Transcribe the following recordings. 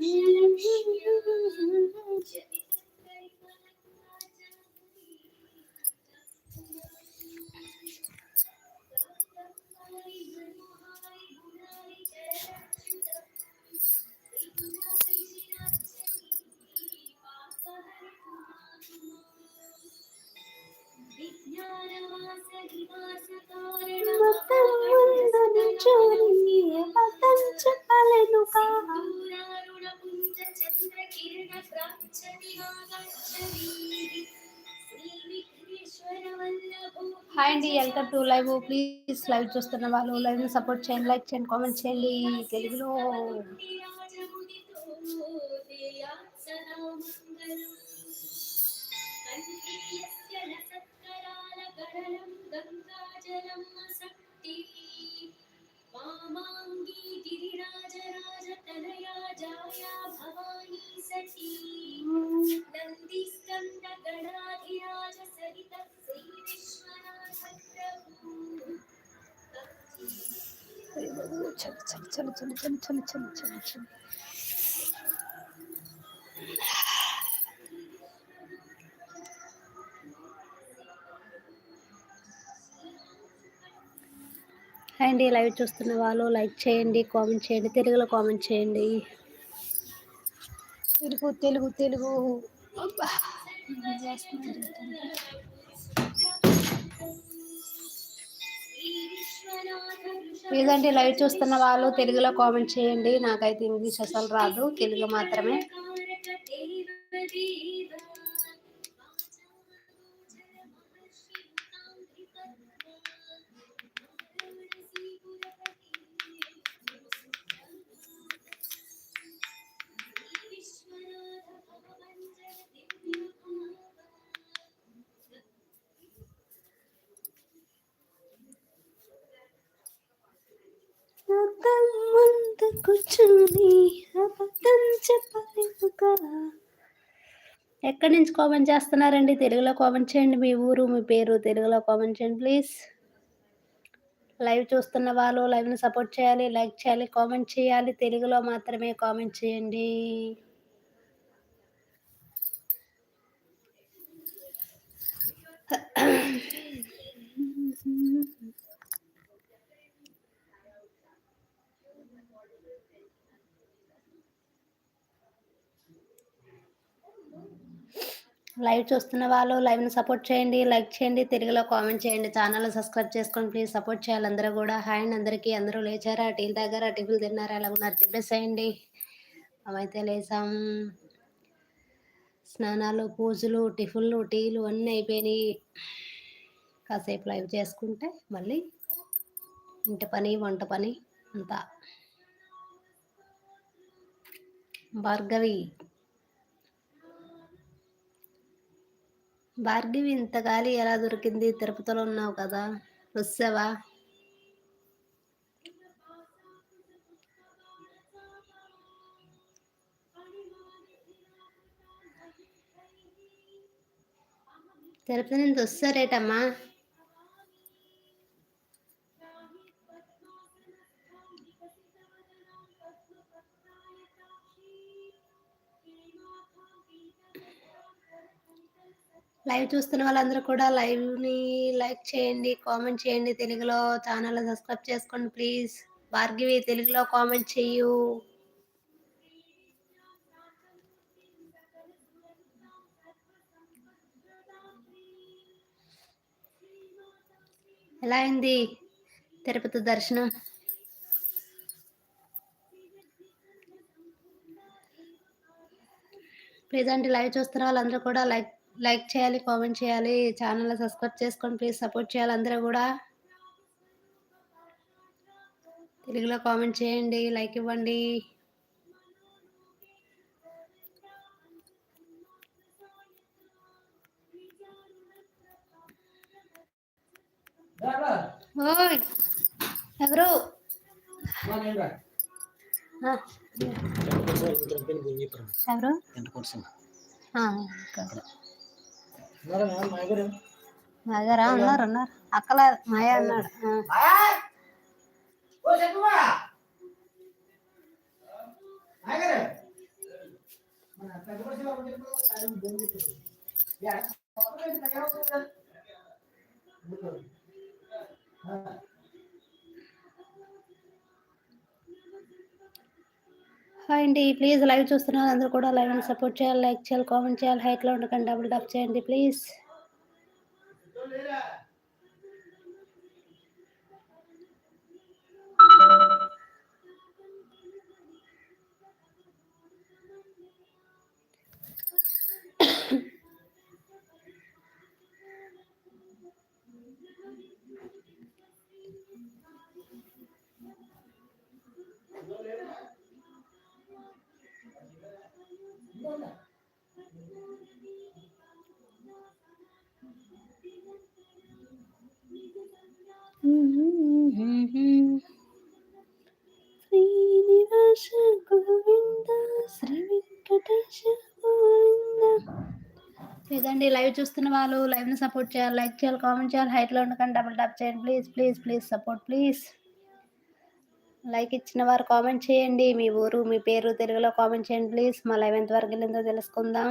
Yeah. అండి. Welcome to live. Please live చూస్తున్న వాళ్ళు లైవ్ సపోర్ట్ చేయండి లైక్ చేయండి కామెంట్ చేయండి. తెలుగులో గంగాజలం శక్తి చలో చలో అండి లైవ్ చూస్తున్న వాళ్ళు లైక్ చేయండి కామెంట్ చేయండి తెలుగులో కామెంట్ చేయండి. తెలుగు తెలుగు తెలుగు. లేదంటే లైవ్ చూస్తున్న వాళ్ళు తెలుగులో కామెంట్ చేయండి. నాకైతే ఇంగ్లీష్ అసలు రాదు. తెలుగు మాత్రమే. ఎక్కడి నుంచి కామెంట్ చేస్తున్నారండి? తెలుగులో కామెంట్ చేయండి మీ ఊరు మీ పేరు తెలుగులో కామెంట్ చేయండి ప్లీజ్ లైవ్ చూస్తున్న వాళ్ళు లైవ్ని సపోర్ట్ చేయాలి లైక్ చేయాలి కామెంట్ చేయాలి. తెలుగులో మాత్రమే కామెంట్ చేయండి. లైవ్ చూస్తున్న వాళ్ళు లైవ్ని సపోర్ట్ చేయండి లైక్ చేయండి తెలుగులో కామెంట్ చేయండి. ఛానల్ సబ్స్క్రైబ్ చేసుకోండి ప్లీజ్ సపోర్ట్ చేయాలి అందరూ కూడా. హాయ్ అండ్ అందరికీ. అందరూ లేచారా? టీలు తాగారా? టిఫిన్లు తిన్నారా? ఎలా ఉన్నారు? చెప్పేసేయండి. అవైతే లేసాం. స్నానాలు పూజలు టిఫిన్లు టీలు అన్నీ అయిపోయినాయి. కాసేపు లైవ్ చేసుకుంటే మళ్ళీ ఇంటి పని వంట పని అంతా. భార్గవి భార్గవి ఇంత గాలి ఎలా దొరికింది? తిరుపతిలో ఉన్నావు కదా వస్తావా? తిరుపతి నుంచి వస్తారేటమ్మా? లైవ్ చూస్తున్న వాళ్ళందరూ కూడా లైవ్ని లైక్ చేయండి కామెంట్ చేయండి. తెలుగులో ఛానల్ సబ్స్క్రైబ్ చేసుకోండి ప్లీజ్. భార్గవి తెలుగులో కామెంట్ చెయ్యు. ఎలా అయింది తిరుపతి దర్శనం? ప్రెజెంట్ లైవ్ చూస్తున్న వాళ్ళందరూ కూడా లైక్ లైక్ చేయాలి కామెంట్ చేయాలి ఛానల్ సబ్స్క్రైబ్ చేసుకోండి ప్లీజ్ సపోర్ట్ చేయాలి అందరూ కూడా. తెలుగులో కామెంట్ చేయండి లైక్ ఇవ్వండి. ఓయ్! ఎవరు? ఎవరు? మాగారా? ఉన్నారు ఉన్నారు. అక్కల మాయ అన్నాడు హాయ్ అండి ప్లీజ్ లైవ్ చూస్తున్నారు అందరూ కూడా లైవ్ని సపోర్ట్ చేయాలి లైక్ చేయాలి కామెంట్ చేయాలి హైట్లో ఉండకండి డబుల్ టాప్ చేయండి ప్లీజ్ లేదండి లైవ్ చూస్తున్న వాళ్ళు లైవ్ని సపోర్ట్ చేయాలి. లైక్ చేయాలి కామెంట్ చేయాలి హైట్లో ఉండకండి డబుల్ టాప్ చేయండి. Please please please support please. Like ఇచ్చిన వారు కామెంట్ చేయండి. మీ ఊరు మీ పేరు తెలుగులో కామెంట్ చేయండి ప్లీజ్. మా లైవ్ ఎంతవరకు వెళ్ళిందో తెలుసుకుందాం.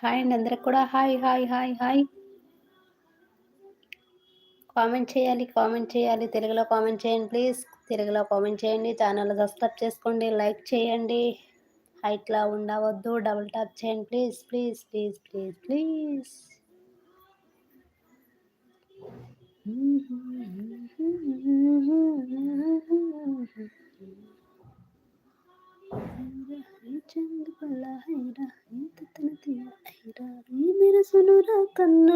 హాయ్ అండి అందరికి కూడా hi hi hi hi. Comment చేయాలి కామెంట్ చేయాలి. తెలుగులో కామెంట్ చేయండి ప్లీజ్. తెలుగులో కామెంట్ చేయండి. ఛానల్ సబ్స్క్రైబ్ చేసుకోండి లైక్ చేయండి. హైట్లా ఉండవద్దు డబుల్ టాప్ చేయండి please please please please please. Chand హైరా సునురా కన్నా హైరా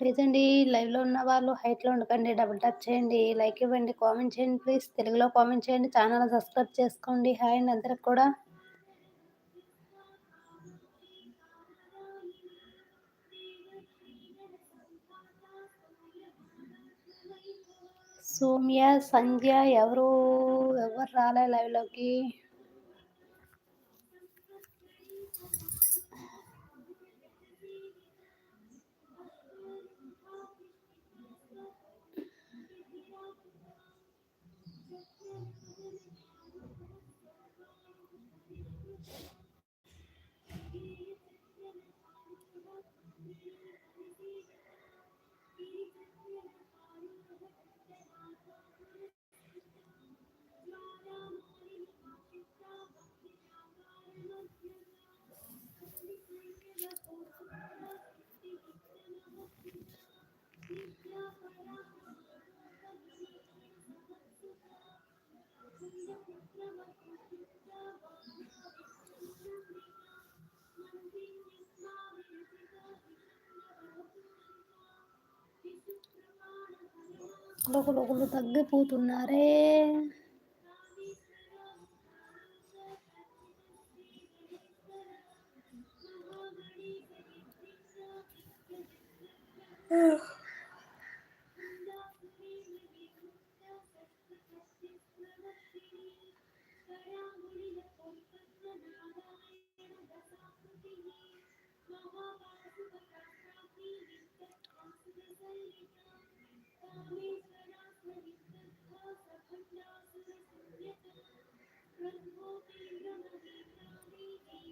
ప్లీజ్ అండి లైవ్లో ఉన్న వాళ్ళు హైట్లో ఉండకండి డబుల్ టాప్ చేయండి లైక్ ఇవ్వండి కామెంట్ చేయండి ప్లీజ్ తెలుగులో కామెంట్ చేయండి ఛానల్ సబ్స్క్రైబ్ చేసుకోండి. హాయ్ అండి అందరికి కూడా. సౌమ్య సంధ్య ఎవరు ఎవరు రాలే లైవ్లోకి ఒకరొకరు తగ్గిపోతున్నారే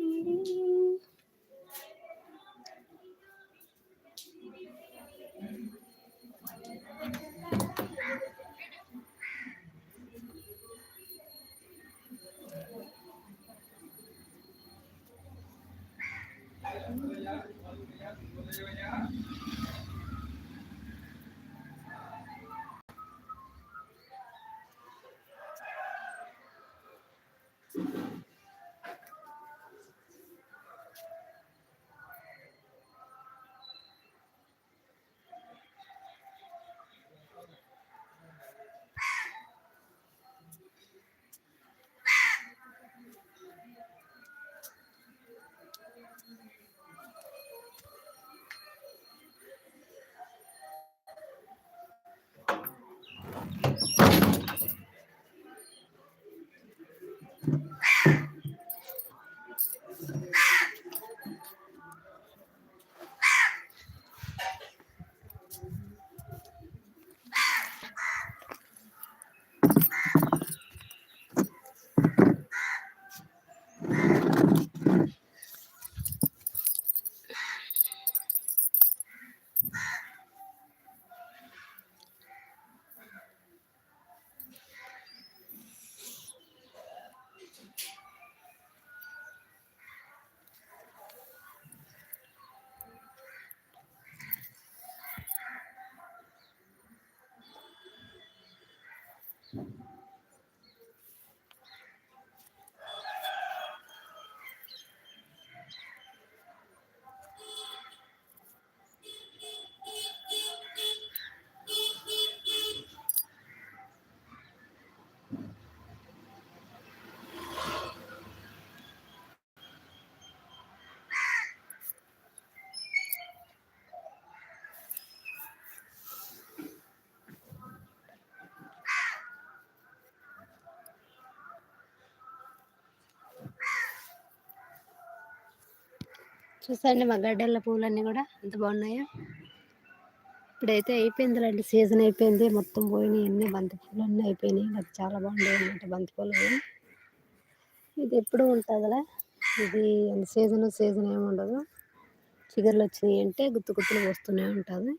Mm-hmm. చూసండి మా గడ్డల పూలన్నీ కూడా ఎంత బాగున్నాయో. ఇప్పుడైతే అయిపోయిందిలేండి సీజన్ అయిపోయింది. మొత్తం పోయినాయి అన్ని బంతిపూలు అన్నీ అయిపోయినాయి. నాకు చాలా బాగుండేవి అన్నమాట బంతిపూలు ఇది ఎప్పుడు ఉంటుందిలే? ఇది సీజన్ సీజన్ ఏమి ఉండదు. చిగురులు వచ్చినాయి అంటే గుత్తు గుత్తులు వస్తూనే ఉంటుంది.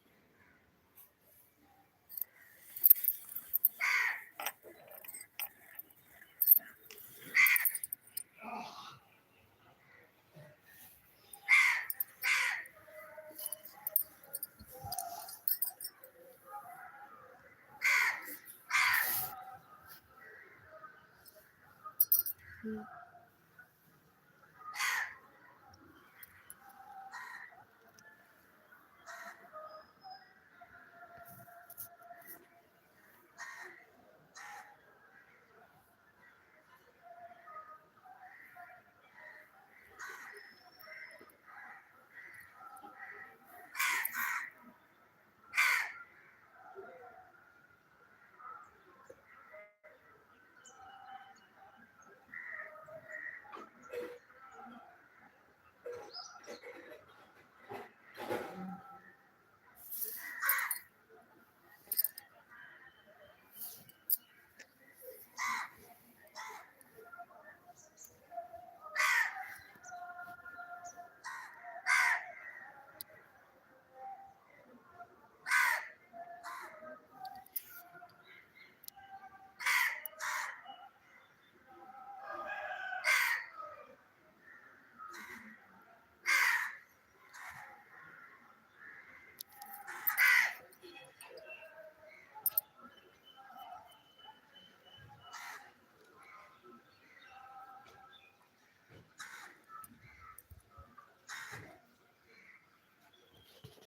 Mm-hmm.